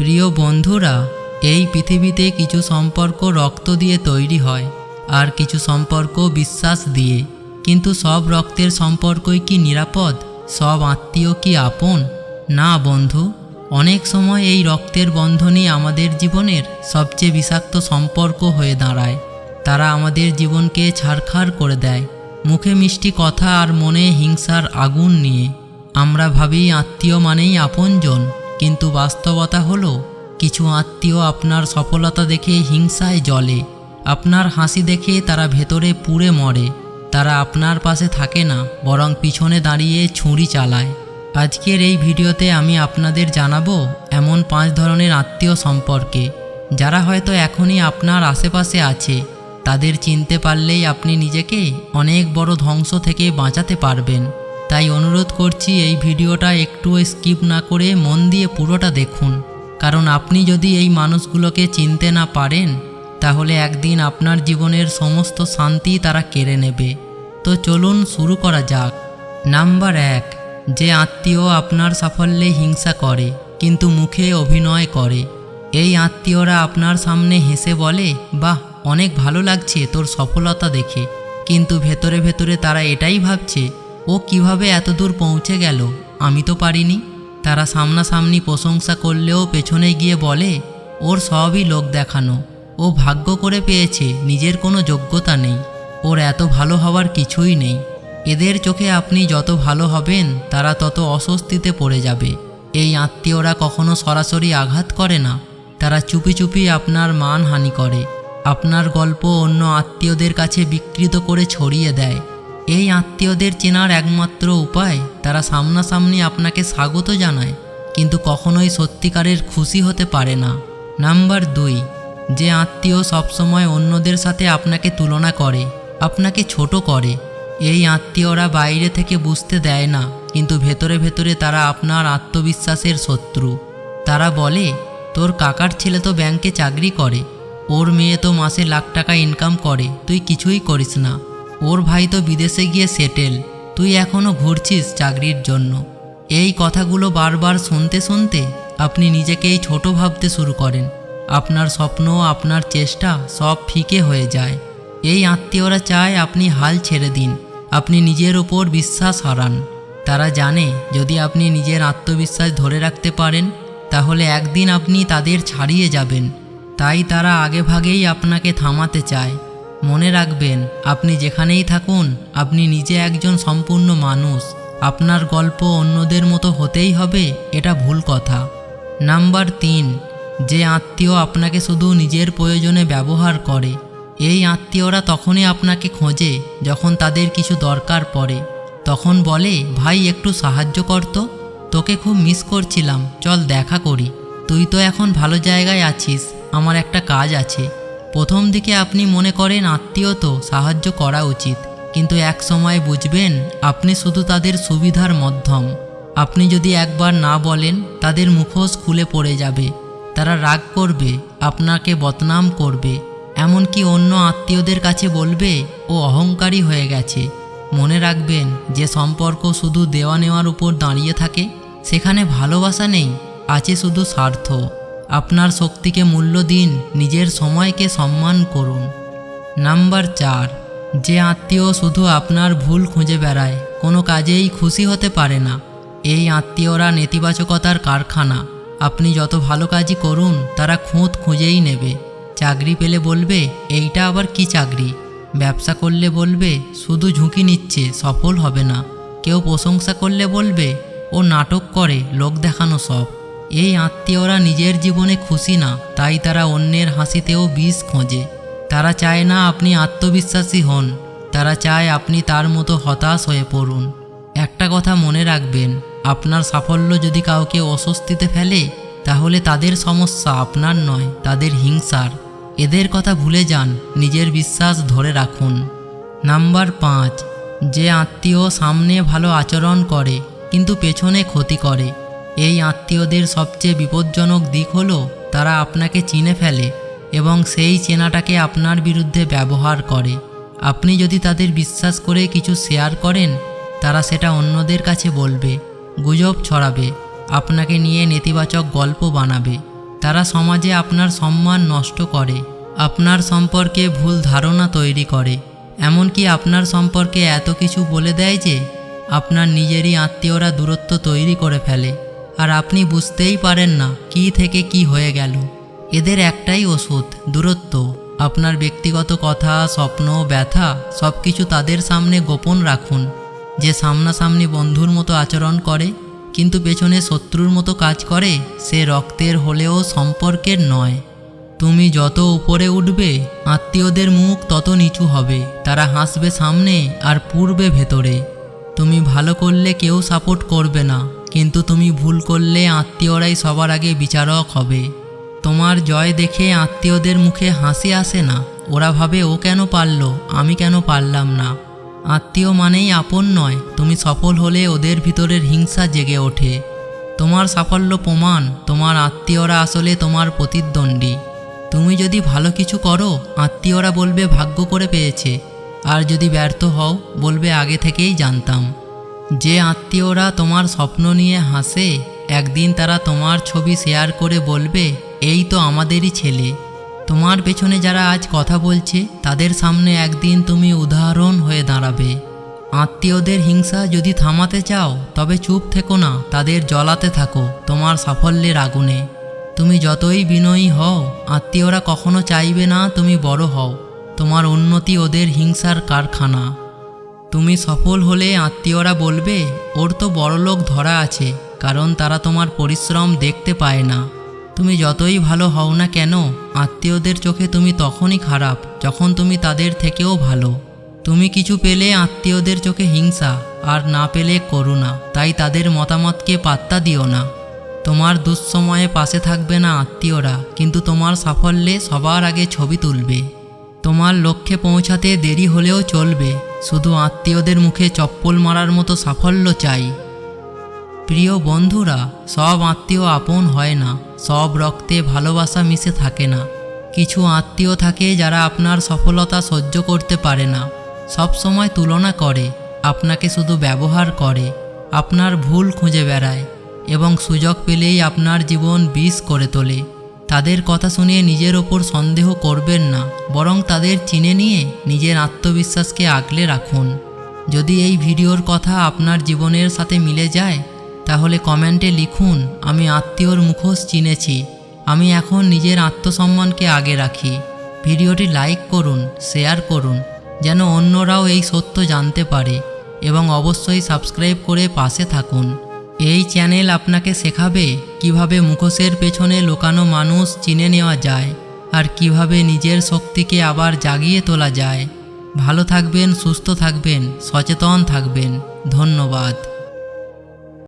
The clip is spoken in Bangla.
প্রিয় বন্ধুরা, এই পৃথিবীতে কিছু সম্পর্ক রক্ত দিয়ে তৈরি হয়, আর কিছু সম্পর্ক বিশ্বাস দিয়ে। কিন্তু সব রক্তের সম্পর্কই কি নিরাপদ? সব আত্মীয় কি আপন? না, বন্ধু। অনেক সময় এই রক্তের বন্ধনই আমাদের জীবনের সবচেয়ে বিষাক্ত সম্পর্ক হয়ে দাঁড়ায়। তারা আমাদের জীবনকে ছাড়খাড় করে দেয়। মুখে মিষ্টি কথা আর মনে হিংসার আগুন নিয়ে। আমরা ভাবি আত্মীয় মানেই আপনজন। কিন্তু বাস্তবতা হলো, কিছু আত্মীয় আপনার সফলতা দেখে হিংসায় জ্বলে। আপনার হাসি দেখে তারা ভেতরে পুড়ে মরে। তারা আপনার পাশে থাকে না, বরং পিছনে দাঁড়িয়ে ছুরি চালায়। আজকের এই ভিডিওতে আমি আপনাদের জানাব এমন পাঁচ ধরনের আত্মীয় সম্পর্কে। যারা হয়তো এখনই আপনার আশেপাশে আছে, তাদের চিনতে পারলেই আপনি নিজেকে অনেক বড় ধ্বংস থেকে বাঁচাতে পারবেন। তাই অনুরোধ করছি এই ভিডিওটা একটু স্কিপ না করে মন দিয়ে পুরোটা দেখুন। কারণ আপনি যদি এই মানুষগুলোকে চিনতে না পারেন, তাহলে একদিন আপনার জীবনের সমস্ত শান্তি তারা কেড়ে নেবে। তো চলুন শুরু করা যাক। নাম্বার এক, যে আত্মীয় আপনার সাফল্যে হিংসা করে, কিন্তু মুখে অভিনয় করে। এই আত্মীয়রা আপনার সামনে হেসে বলে, বাহ, অনেক ভালো লাগছে তোর সফলতা দেখে। কিন্তু ভেতরে ভেতরে তারা এটাই ভাবছে ও কীভাবে এত দূর পৌঁছে গেল? আমি তো পারিনি। তারা সামনাসামনি প্রশংসা করলেও পেছনে গিয়ে বলে, ওর সবই লোক দেখানো। ও ভাগ্য করে পেয়েছে, নিজের কোনো যোগ্যতা নেই। ওর এত ভালো হওয়ার কিছুই নেই। এদের চোখে আপনি যত ভালো হবেন, তারা তত অস্বস্তিতে পড়ে যাবে। এই আত্মীয়রা কখনো সরাসরি আঘাত করে না। তারা চুপি চুপি আপনার মানহানি করে। আপনার গল্প অন্য আত্মীয়দের কাছে বিকৃত করে ছড়িয়ে দেয়। এই আত্মীয়দের চেনার একমাত্র উপায়, তারা সামনাসামনি আপনাকে স্বাগত জানায়, কিন্তু কখনোই সত্যিকারের খুশি হতে পারে না। নাম্বার দুই, যে আত্মীয় সবসময় অন্যদের সাথে আপনাকে তুলনা করে, আপনাকে ছোট করে, এই আত্মীয়রা বাইরে থেকে বুঝতে দেয় না, কিন্তু ভেতরে ভেতরে তারা আপনার আত্মবিশ্বাসের শত্রু। তারা বলে, তোর কাকার ছেলে তো ব্যাংকে চাকরি করে, ওর মেয়ে তো মাসে লাখ টাকা ইনকাম করে, তুই কিছুই করিস না। ওর ভাই তো বিদেশে গিয়ে সেটেল তুই এখনও ঘুরছিস চাকরির জন্য। এই কথাগুলো বারবার শুনতে শুনতে আপনি নিজেকেই ছোট ভাবতে শুরু করেন। আপনার স্বপ্ন, আপনার চেষ্টা সব ফিকে হয়ে যায়। এই আত্মীয়রা চায় আপনি হাল ছেড়ে দিন, আপনি নিজের ওপর বিশ্বাস হারান। তারা জানে যদি আপনি নিজের আত্মবিশ্বাস ধরে রাখতে পারেন, তাহলে একদিন আপনি তাদের ছাড়িয়ে যাবেন। তাই তারা আগেভাগেই আপনাকে থামাতে চায়। মনে রাখবেন, আপনি যেখানেই থাকুন, আপনি নিজে একজন সম্পূর্ণ মানুষ। আপনার গল্প অন্যদের মতো হতেই হবে, এটা ভুল কথা। নাম্বার তিন, যে আত্মীয় আপনাকে শুধু নিজের প্রয়োজনে ব্যবহার করে, এই আত্মীয়রা তখনই আপনাকে খোঁজে যখন তাদের কিছু দরকার পড়ে। তখন বলে, ভাই, একটু সাহায্য করতো তোকে খুব মিস করছিলাম, চল দেখা করি। তুই তো এখন ভালো জায়গায় আছিস, আমার একটা কাজ আছে। প্রথম দিকে আপনি মনে করেন আত্মীয় তো সাহায্য করা উচিত। কিন্তু এক সময় বুঝবেন, আপনি শুধু তাদের সুবিধার মধ্যম। আপনি যদি একবার না বলেন, তাদের মুখোশ খুলে পড়ে যাবে। তারা রাগ করবে, আপনাকে বদনাম করবে। এমনকি অন্য আত্মীয়দের কাছে বলবে, ও অহংকারী হয়ে গেছে। মনে রাখবেন, যে সম্পর্ক শুধু দেওয়া নেওয়ার উপর দাঁড়িয়ে থাকে, সেখানে ভালোবাসা নেই, আছে শুধু স্বার্থ। আপনার শক্তিকে মূল্য দিন, নিজের সময়কে সম্মান করুন। নাম্বার চার, যে আত্মীয় শুধু আপনার ভুল খুঁজে বেড়ায়, কোনো কাজেই খুশি হতে পারে না। এই আত্মীয়রা নেতিবাচকতার কারখানা। আপনি যত ভালো কাজই করুন, তারা খুঁত খুঁজেই নেবে। চাকরি পেলে বলবে, এইটা আবার কি চাকরি? ব্যবসা করলে বলবে, শুধু ঝুঁকি নিচ্ছে, সফল হবে না। কেউ প্রশংসা করলে বলবে, ও নাটক করে, লোক দেখানো সব। এই আত্মীয়রা নিজের জীবনে খুশি না, তাই তারা অন্যের হাসিতেও বিষ খোঁজে। তারা চায় না আপনি আত্মবিশ্বাসী হন, তারা চায় আপনি তার মতো হতাশ হয়ে পড়ুন। একটা কথা মনে রাখবেন, আপনার সাফল্য যদি কাউকে অস্বস্তিতে ফেলে, তাহলে তাদের সমস্যা আপনার নয়, তাদের হিংসার। এদের কথা ভুলে যান, নিজের বিশ্বাস ধরে রাখুন। নাম্বার পাঁচ, যে আত্মীয় সামনে ভালো আচরণ করে, কিন্তু পেছনে ক্ষতি করে এই আত্মীয়দের সবচেয়ে বিপজ্জনক দিক হলো, তারা আপনাকে চিনে ফেলে এবং সেই চেনাটাকে আপনার বিরুদ্ধে ব্যবহার করে। আপনি যদি তাদের বিশ্বাস করে কিছু শেয়ার করেন, তারা সেটা অন্যদের কাছে বলবে, গুজব ছড়াবে, আপনাকে নিয়ে নেতিবাচক গল্প বানাবে। তারা সমাজে আপনার সম্মান নষ্ট করে, আপনার সম্পর্কে ভুল ধারণা তৈরি করে। এমনকি আপনার সম্পর্কে এত কিছু বলে দেয় যে, আপনার নিজেরই আত্মীয়রা দূরত্ব তৈরি করে ফেলে। আর আপনি বুঝতেই পারেন না কি থেকে কি হয়ে গেল। এদের একটাই ওষুধ, দূরত্ব। আপনার ব্যক্তিগত কথা, স্বপ্ন, ব্যথা সব কিছু তাদের সামনে গোপন রাখুন। যে সামনাসামনি বন্ধুর মতো আচরণ করে, কিন্তু পেছনে শত্রুর মতো কাজ করে, সে রক্তের হলেও সম্পর্কের নয়। তুমি যত উপরে উঠবে, আত্মীয়দের মুখ তত নিচু হবে। তারা হাসবে সামনে আর পূর্বে ভেতরে। তুমি ভালো করলে কেউ সাপোর্ট করবে না। কিন্তু তুমি ভুল করলে আত্মীয়রাই সবার আগে বিচারক হবে। তোমার জয় দেখে আত্মীয়দের মুখে হাসি আসে না। ওরা ভাবে, ও কেন পারল? আমি কেন পারলাম না? আত্মীয় মানেই আপন নয়। তুমি সফল হলে ওদের ভিতরের হিংসা জেগে ওঠে। তোমার সাফল্য প্রমাণ। তোমার আত্মীয়রা আসলে তোমার প্রতিদ্বন্দ্বী। তুমি যদি ভালো কিছু করো, আত্মীয়রা বলবে, ভাগ্য করে পেয়েছে। আর যদি ব্যর্থ হও, বলবে, আগে থেকেই জানতাম। যে আত্মীয়রা তোমার স্বপ্ন নিয়ে হাসে, একদিন তারা তোমার ছবি শেয়ার করে বলবে, এই তো আমাদেরই ছেলে। তোমার পেছনে যারা আজ কথা বলছে, তাদের সামনে একদিন তুমি উদাহরণ হয়ে দাঁড়াবে। আত্মীয়দের হিংসা যদি থামাতে চাও, তবে চুপ থেকো না, তাদের জ্বলাতে থাকো, তোমার সাফল্যের আগুনে। তুমি যতই বিনয়ী হও, আত্মীয়রা কখনো চাইবে না তুমি বড় হও। তোমার উন্নতি ওদের হিংসার কারখানা। তুমি সফল হলে আত্মীয়রা বলবে, ওর তো বড়লোক ধরা আছে, কারণ তারা তোমার পরিশ্রম দেখতে পায় না। তুমি যতই ভালো হও না কেন, আত্মীয়দের চোখে তুমি তখনই খারাপ, যখন তুমি তাদের থেকেও ভালো। তুমি কিছু পেলে আত্মীয়দের চোখে হিংসা, আর না পেলে করুণা, তাই তাদের মতামতকে পাত্তা দিও না। তোমার দুঃসময়ে পাশে থাকবে না আত্মীয়রা, কিন্তু তোমার সাফল্যে সবার আগে ছবি তুলবে। তোমার লক্ষ্যে পৌঁছাতে দেরি হলেও চলবে। শুধু আত্মীয়দের মুখে চপ্পল মারার মতো সাফল্য চাই। প্রিয় বন্ধুরা, সব আত্মীয় আপন হয় না, সব রক্তে ভালোবাসা মিশে থাকে না। কিছু আত্মীয় থাকে যারা আপনার সফলতা সহ্য করতে পারে না, সব সময় তুলনা করে, আপনাকে শুধু ব্যবহার করে, আপনার ভুল খুঁজে বেড়ায় এবং সুযোগ পেলেই আপনার জীবন বিষ করে তোলে। তাদের কথা শুনে নিজের ওপর সন্দেহ করবেন না, বরং তাদের চিনে নিয়ে নিজের আত্মবিশ্বাসকে আগলে রাখুন। যদি এই ভিডিওর কথা আপনার জীবনের সাথে মিলে যায়, তাহলে কমেন্টে লিখুন, আমি আত্মীয়র মুখোশ চিনেছি, আমি এখন নিজের আত্মসম্মানকে আগে রাখি। ভিডিওটি লাইক করুন, শেয়ার করুন, যেন অন্যরাও এই সত্য জানতে পারে, এবং অবশ্যই সাবস্ক্রাইব করে পাশে থাকুন। এই চ্যানেল আপনাকে শেখাবে কীভাবে মুখোশের পেছনে লোকানো মানুষ চিনে নেওয়া যায় আর কীভাবে নিজের শক্তিকে আবার জাগিয়ে তোলা যায়। ভালো থাকবেন, সুস্থ থাকবেন, সচেতন থাকবেন। ধন্যবাদ।